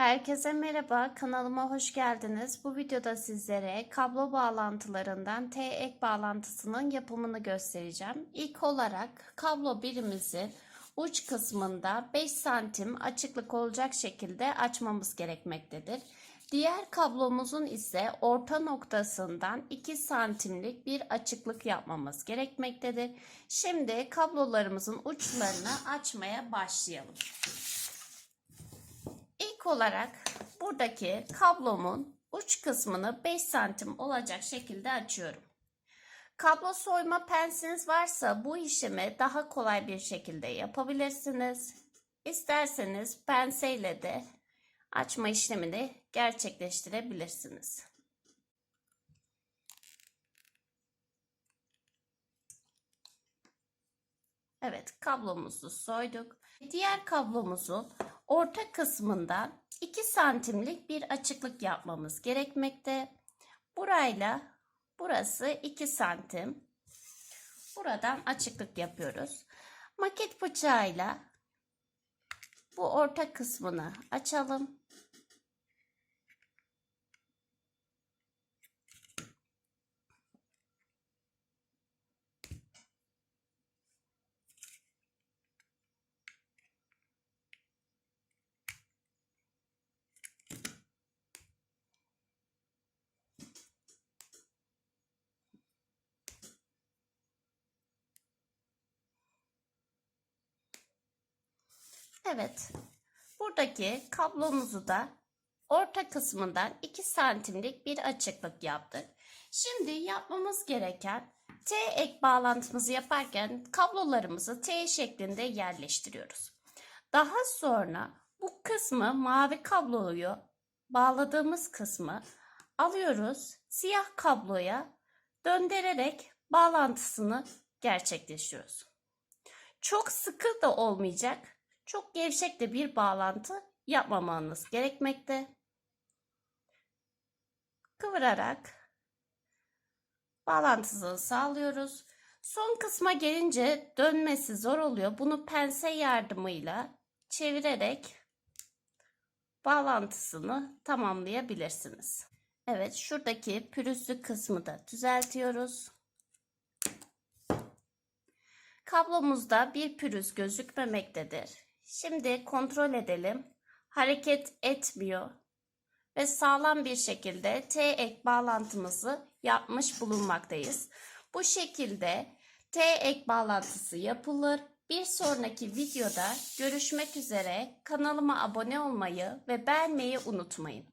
Herkese merhaba, kanalıma hoş geldiniz. Bu videoda sizlere kablo bağlantılarından T-ek bağlantısının yapımını göstereceğim. İlk olarak kablo birimizin uç kısmında 5 santim açıklık olacak şekilde açmamız gerekmektedir. Diğer kablomuzun ise orta noktasından 2 santimlik bir açıklık yapmamız gerekmektedir. Şimdi kablolarımızın uçlarını açmaya başlayalım. İlk olarak buradaki kablomun uç kısmını 5 santim olacak şekilde açıyorum. Kablo soyma pensiniz varsa bu işlemi daha kolay bir şekilde yapabilirsiniz. İsterseniz penseyle de açma işlemini gerçekleştirebilirsiniz. Evet kablomuzu soyduk. Diğer kablomuzun orta kısmından 2 santimlik bir açıklık yapmamız gerekmekte. Burayla burası 2 santim. Buradan açıklık yapıyoruz. Maket bıçağıyla bu orta kısmını açalım. Evet. Buradaki kablomuzu da orta kısmından 2 santimlik bir açıklık yaptık. Şimdi yapmamız gereken T ek bağlantımızı yaparken kablolarımızı T şeklinde yerleştiriyoruz. Daha sonra bu kısmı mavi kabloyu bağladığımız kısmı alıyoruz. Siyah kabloya döndürerek bağlantısını gerçekleştiriyoruz. Çok sıkı da olmayacak çok gevşek de bir bağlantı yapmamanız gerekmekte. Kıvırarak bağlantısını sağlıyoruz. Son kısma gelince dönmesi zor oluyor. Bunu pense yardımıyla çevirerek bağlantısını tamamlayabilirsiniz. Evet şuradaki pürüzlü kısmı da düzeltiyoruz. Kablomuzda bir pürüz gözükmemektedir. Şimdi kontrol edelim. Hareket etmiyor ve sağlam bir şekilde T-ek bağlantımızı yapmış bulunmaktayız. Bu şekilde T-ek bağlantısı yapılır. Bir sonraki videoda görüşmek üzere. Kanalıma abone olmayı ve beğenmeyi unutmayın.